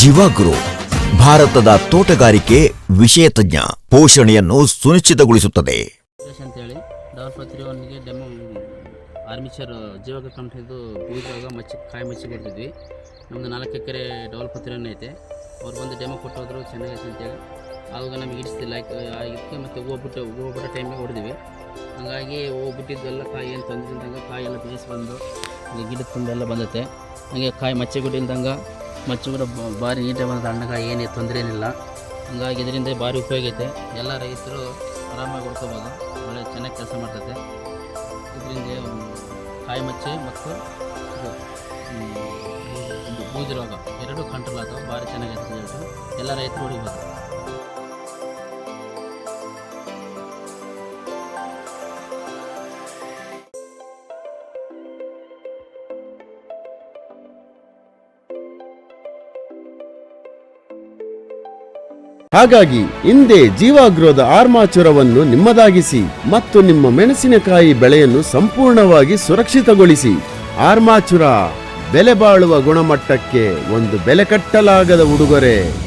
ಜೀವಾಗ್ರೋ ಭಾರತದ ತೋಟಗಾರಿಕೆ ವಿಷಯ ತಜ್ಞ ಪೋಷಣೆಯನ್ನು ಸುನಿಶ್ಚಿತಗೊಳಿಸುತ್ತದೆ. ಅಂತೇಳಿ ಡೆಮೋ, ಆರ್ಮಿಚರ್ ಜೀವಕ ಕಂಪ್ನಿದು ಬೀಜವಾಗ ಮಚ್ಚಿ, ಕಾಯಿ ಮಚ್ಚಿ ಕೊಡ್ತಿದ್ವಿ ನಮ್ಮದು ನಾಲ್ಕು ಎಕರೆ ಫೋರ್ ಐತೆ. ಅವ್ರು ಬಂದು ಡೆಮೋ ಕೊಟ್ಟು ಹೋದರು, ಚೆನ್ನಾಗೈತೆ ಅಂತೇಳಿ. ಆವಾಗ ನಮಗೆ ಇಡಿಸ್ತಿಲ್ಲ ಇದಕ್ಕೆ ಮತ್ತು ಹೂವು ಬಿಟ್ಟು, ಹೂವು ಟೈಮಿಗೆ ಹೊಡೆದ್ವಿ. ಹಾಗಾಗಿ ಹೂವು ಬಿಟ್ಟಿದ್ದೆಲ್ಲ ಕಾಯಿ ಏನು ತಂದಿದ್ದಂಗೆ ಕಾಯಿ ಎಲ್ಲ ಬೇಯಿಸಿ ಬಂದು, ಗಿಡದ ತುಂಬ ತುಂಬೆಲ್ಲ ಬಂದೈತೆ. ಹಾಗೆ ಕಾಯಿ ಮಚ್ಚೆ ಗುಡ್ಡ ಇಲ್ದಂಗೆ ಮಚ್ಚೆ ಕೂಡ ಭಾರಿ ನೀಟಾಗಿ ಬಂದ ಹಣ್ಣಗಾಯಿ ಏನೇ ತೊಂದರೆ ಏನಿಲ್ಲ ಹಂಗಾಗಿ ಇದರಿಂದ ಭಾರಿ ಉಪಯೋಗ ಐತೆ. ಎಲ್ಲ ರೈತರು ಆರಾಮಾಗಿ ಉಳ್ಕೋಬೋದು. ಒಳ್ಳೆ ಚೆನ್ನಾಗಿ ಕೆಲಸ ಮಾಡ್ತೈತೆ. ಇದರಿಂದ ಕಾಯಿ ಮಚ್ಚೆ ಮತ್ತು ಬೂದಿ ರೋಗ. ಎರಡೂ ಕಂಟ್ರೋಲ್ ಆಗ್ತವೆ. ಭಾರಿ ಚೆನ್ನಾಗಿರ್ತದೆ ಎಲ್ಲ ರೈತರು ಹೊಡಿಬೋದು ಹಾಗಾಗಿ ಹಿಂದೆ ಜೀವಾಗ್ರೋದ ಆರ್ಮಾಚುರವನ್ನು ನಿಮ್ಮದಾಗಿಸಿ ಮತ್ತು ನಿಮ್ಮ ಮೆಣಸಿನಕಾಯಿ ಬೆಳೆಯನ್ನು ಸಂಪೂರ್ಣವಾಗಿ ಸುರಕ್ಷಿತಗೊಳಿಸಿ. ಆರ್ಮಾಚುರ, ಬೆಲೆ ಬಾಳುವ ಗುಣಮಟ್ಟಕ್ಕೆ ಒಂದು ಬೆಲೆ ಕಟ್ಟಲಾಗದ ಉಡುಗೊರೆ.